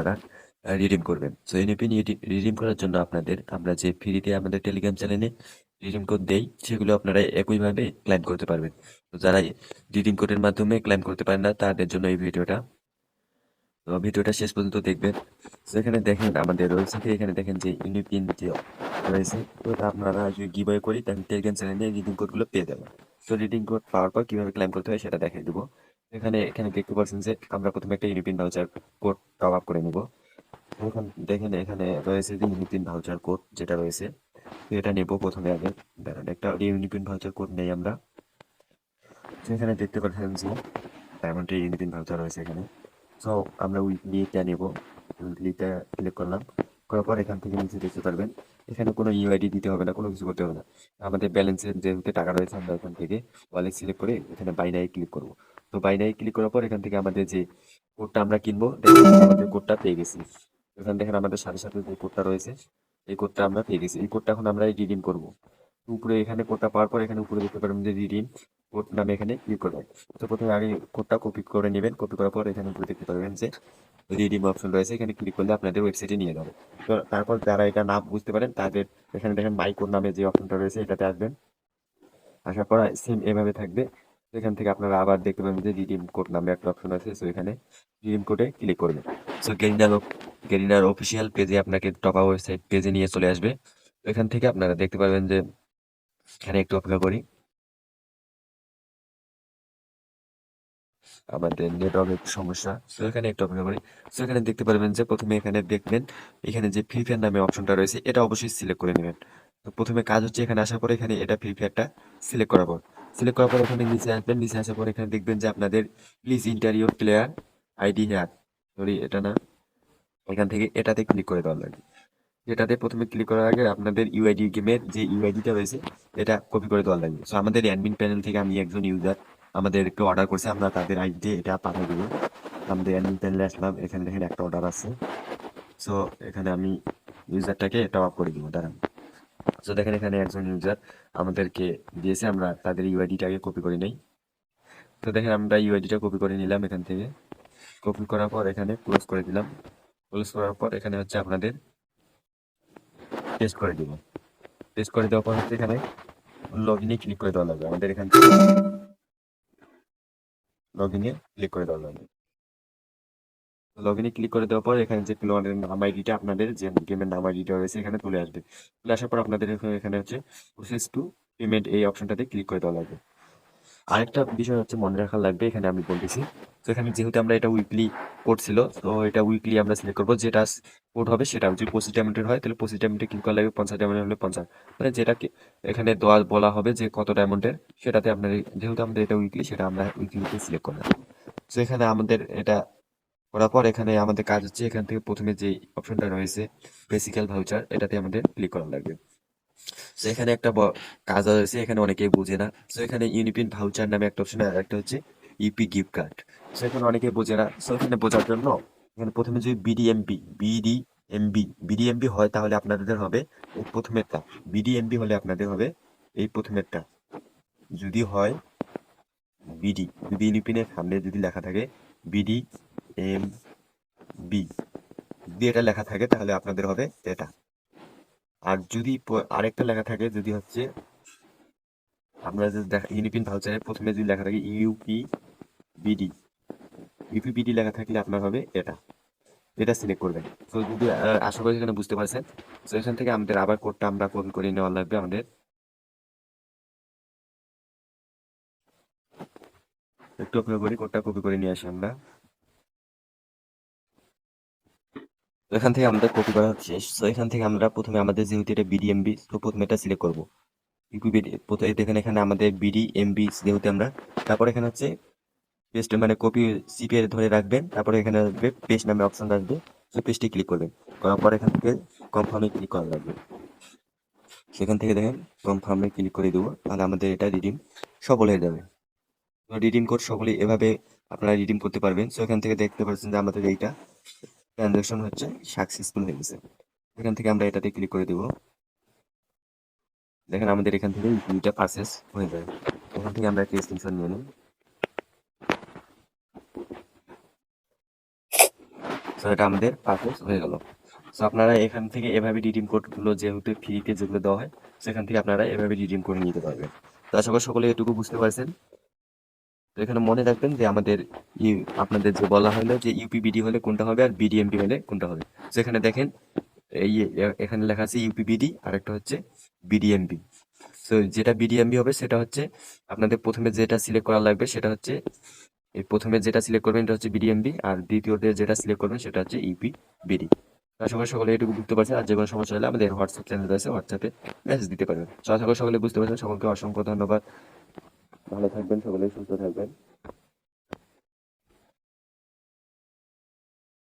আপনারা রিডিম করবেন। So এনপিন redeem করার জন্য আপনাদের, আমরা যে ফ্রিতে আমাদের টেলিগ্রাম চ্যানেলে রিডিম কোড দেই, সেগুলো আপনারা একইভাবে ক্লাইম করতে পারবেন। তো যারা রিডিম কোডের মাধ্যমে ক্লাইম করতে পারেন না, তাদের জন্য এই ভিডিওটা। তো ভিডিওটা শেষ পর্যন্ত দেখবেন। তো এখানে দেখেন আমাদের রয়েছে এখানে দেখেন যে ইউনিপিন যে রয়েছে, তো আপনারা যদি গিভওয়ে করি, তাহলে টেলিগ্রাম চ্যানেলে রিডিং কোডগুলো পেয়ে যাবেন। তো রিডিং কোড পাওয়ার পর কীভাবে ক্লাইম করতে হয় সেটা দেখিয়ে দেবো। এখানে এখানে দেখতে পাচ্ছেন যে আমরা প্রথমে একটা UniPin voucher code top up করে নেব। এখন দেখেন এখানে রয়েছে যে ইউনিপিন ভাউচার কোড যেটা রয়েছে, তো এটা নেব প্রথমে আগে। দাঁড়ান একটা ইউনিপিন ভাউচার কোড নেই আমরা। এখানে দেখতে পাচ্ছেন যে ডায়মন্ডের ইউনিপিন ভাউচার রয়েছে এখানে। সো আমরা উইকলিটা নেব। উইকলিটা ক্লিক করলাম। করার পর এখান থেকে নিচে দেখতে পারবেন, এখানে কোনো ইউআইডি দিতে হবে না, কোনো কিছু করতে হবে না। আমাদের ব্যালেন্সের যেহেতু টাকা রয়েছে আমরা এখান থেকে ওয়ালেট সিলেক্ট করে এখানে বাইনাই ক্লিক করব। তো বাইনাই ক্লিক করার পর এখান থেকে আমাদের যে কোডটা আমরা কিনবো আমাদের কোডটা পেয়ে গেছি। এখানে দেখেন আমাদের সাথে সাথে যে কোডটা রয়েছে, এই কোডটা আমরা পেয়ে গেছি। এই কোডটা এখন আমরা রিডিম করব। উপরে এখানে কোডটা পাওয়ার পর এখানে উপরে দেখতে পারবেন যে রিডিম কোড নামে এখানে ক্লিক করবেন। তো প্রথমে আগে কোডটা কপি করে নেবেন। কপি করার পর এখানে উপরে দেখতে পারবেন যে রিডিম অপশন রয়েছে। এখানে ক্লিক করলে আপনাদের ওয়েবসাইটে নিয়ে যাবে। তো তারপর যারা এটা না বুঝতে পারেন, তাদের এখানে দেখেন মাই কোড নামে যে অপশনটা রয়েছে, এটাতে আসবেন। আসার পর সেম এভাবে থাকবে। এখান থেকে আপনারা আবার দেখতে পাবেন যে রিডিম কোড নামে একটা অপশন আছে। সো এখানে রিডিম কোডে ক্লিক করবেন। সো গেরিনার গেরিনার অফিসিয়াল পেজে আপনাকে টপা ওয়েবসাইট পেজে নিয়ে চলে আসবে। এখান থেকে আপনারা দেখতে পারবেন যে এখানে একটু অপেক্ষা করি। আমাদের নেটওয়ার্ক সমস্যা। তো এখানে একটু অপেক্ষা করি। তো এখানে দেখতে পারবেন যে প্রথমে এখানে দেখবেন, এখানে যে ফ্রি ফায়ার নামে অপশনটা রয়েছে, এটা অবশ্যই সিলেক্ট করে নেবেন। তো প্রথমে কাজ হচ্ছে এখানে আসার পরে এখানে এটা ফ্রি ফায়ারটা সিলেক্ট করার পর। সিলেক্ট করার পর এখানে নিচে আসবেন, নিচে আসার পর এখানে দেখবেন যে আপনাদের please enter your player ID হ্যার সরি এটা না। এখান থেকে এটাতে ক্লিক করে দেওয়া লাগবে। এটাতে প্রথমে ক্লিক করার আগে আপনাদের ইউআইডি গেমের যে ইউআইডিটা রয়েছে, এটা কপি করে দেওয়া লাগবে। সো আমাদের অ্যাডমিন প্যানেল থেকে আমি একজন ইউজার আমাদের একটু অর্ডার করছে, আমরা তাদের আইডিতে এটা পাঠিয়ে দেবো। আমাদের অ্যাডমিন প্যানেলে আসলাম, এখানে দেখেন একটা অর্ডার আছে। সো এখানে আমি ইউজারটাকে এটা অফ করে দিব, দাঁড়ান। সো দেখেন এখানে একজন ইউজার আমাদেরকে দিয়েছে, আমরা তাদের ইউআইডিটাকে কপি করে নেই। তো দেখেন আমরা ইউআইডিটা কপি করে নিলাম এখান থেকে। কপি করার পর এখানে ক্লোজ করে দিলাম। ক্লোজ করার পর এখানে হচ্ছে আপনাদের টেস্ট করে দিব। টেস্ট করে দেওয়ার পর হচ্ছে এখানে লগ ইনে ক্লিক করে দেওয়া লাগবে। আমাদের এখান থেকে লগ ইনে ক্লিক করে দেওয়া লাগবে। লগ ইনে ক্লিক করে দেওয়ার পর এখানে যে প্লেয়ারের নাম আইডিটা আপনাদের যে গেমের নাম আইডিটা রয়েছে এখানে চলে আসবে। চলে আসার পর আপনাদের এখানে- এখানে হচ্ছে প্রসেস টু পেমেন্ট এই অপশনটাতে ক্লিক করে দেওয়া লাগবে। আরেকটা বিষয় হচ্ছে মনে রাখা লাগবে, এখানে আমি বলতেছি। তো এখানে যেহেতু আমরা এটা উইকলি কোড ছিল, তো এটা উইকলি আমরা সিলেক্ট করব, যেটা কোড হবে সেটা যদি পঁচিশ ডায়মন্ডের হয়, তাহলে পঁচিশ ডায়মন্ডে ক্লিক করা লাগবে, পঞ্চাশ ডায়মন্ডের হলে পঞ্চাশ। মানে যেটাকে এখানে দেওয়া, বলা হবে যে কত ডায়মন্ডের সেটাতে আপনার যেহেতু আমাদের এটা উইকলি সেটা আমরা উইকলিতে সিলেক্ট করলাম তো এখানে আমাদের এটা করার পর এখানে আমাদের কাজ হচ্ছে এখান থেকে প্রথমে যে অপশনটা রয়েছে বেসিক্যাল ভাউচার এটাতে আমাদের ক্লিক করা লাগবে। তো এখানে একটা কাজ রয়েছে এখানে অনেকেই বোঝে না। তো এখানে ইউনিপিন ভাউচার নামে একটা অপশন আর একটা হচ্ছে ইপি গিফট কার্ড তো এখানে অনেকে বোঝে না। তো এখানে বোঝার জন্য এখানে প্রথমে যদি বিডিএমপি বিডিএমবি বিডিএমবি হয় তাহলে আপনাদের হবে এই প্রথমেরটা। বিডিএমবি হলে আপনাদের হবে এই প্রথমেরটা। যদি হয় বিডি যদি ইউনিপিনের সামনে যদি লেখা থাকে বিডি এম বি যদি এটা লেখা থাকে, তাহলে আপনাদের হবে এটা আর যদি আরেকটা লেখা থাকে, যদি হচ্ছে, আমরা দেখা ইউনিপিন ভাউচারের প্রথমে যদি লেখা থাকে ইউপি বিডি ইউপি বিডি লেখা থাকলে আপনার হবে এটা এটা সিলেক্ট করবেন। তো যদি আশা করি এখানে বুঝতে পারছেন। তো এখান থেকে আমাদের আবার কোডটা আমরা কপি করে নেওয়া লাগবে আমাদের। একটু অপেক্ষা করি কোডটা কপি করে নিয়ে আসি আমরা। এখান থেকে আমাদের কপি করা শেষ তো এখান থেকে আমরা প্রথমে আমাদের যেহেতু এটা বিডিএমবি তো প্রথমে এটা সিলেক্ট করব। প্রথমে দেখেন এখানে আমাদের বিডি এমবি যেহেতু আমরা, তারপর এখানে হচ্ছে পেস্ট মানে কপি সিপিএ ধরে রাখবেন, তারপরে এখানে আসবে পেস্ট নামে অপশন আসবে, তো পেস্টে ক্লিক করবেন। করার পর এখান থেকে কনফার্মে ক্লিক করা লাগবে। সেখান থেকে দেখেন কনফার্মে ক্লিক করে দেবো, তাহলে আমাদের এটা রিডিম সফল হয়ে যাবে। রিডিম কোড সকলে এভাবে আপনারা রিডিম করতে পারবেন। সো এখান থেকে দেখতে পাচ্ছেন যে আমাদের এইটা ট্রানজাকশন হচ্ছে সাকসেসফুল হয়ে গেছে। এখান থেকে আমরা এটাতে ক্লিক করে দেবো। দেখেন আমাদের এখান থেকে দুইটা পারচেস হয়ে যায়। এখান থেকে আমরা একটা স্ক্রিনশট নিয়ে নিই। তো এটা আমাদের পারপোজ হয়ে গেল। তো আপনারা এখান থেকে এভাবে রিডিম কোডগুলো যেহেতু ফ্রিতে যেগুলো দেওয়া হয়, সেখান থেকে আপনারা এভাবে রিডিম করে নিতে পারবেন। তো আশা করি সকলে এটুকু বুঝতে পারছেন। এখানে মনে রাখবেন যে আমাদের আপনাদের যে বলা হলো যে ইউপিবিডি হলে কোনটা হবে আর বিডিএমবি হলে কোনটা হবে। সেখানে দেখেন, এই এখানে লেখা আছে ইউপিবিডি আর একটা হচ্ছে বিডিএমবি তো যেটা বিডিএমবি হবে সেটা হচ্ছে আপনাদের প্রথমে যেটা সিলেক্ট করা লাগবে সেটা হচ্ছে, এই প্রথমে যেটা সিলেক্ট করবেন এটা হচ্ছে বিডিএমবি আর দ্বিতীয়তে যেটা সিলেক্ট করবেন সেটা হচ্ছে ইউপিবিডি আশা করি সকলে এটুকু বুঝতে পারছেন। আর যে কোনো সমস্যা হলে আমাদের হোয়াটসঅ্যাপ চ্যানেল আছে হোয়াটসঅ্যাপে মেসেজ দিতে পারবেন। আশা করি সকলে বুঝতে পারছেন। সকলকে অসংখ্য ধন্যবাদ। ভালো থাকবেন সকলে সুস্থ থাকবেন।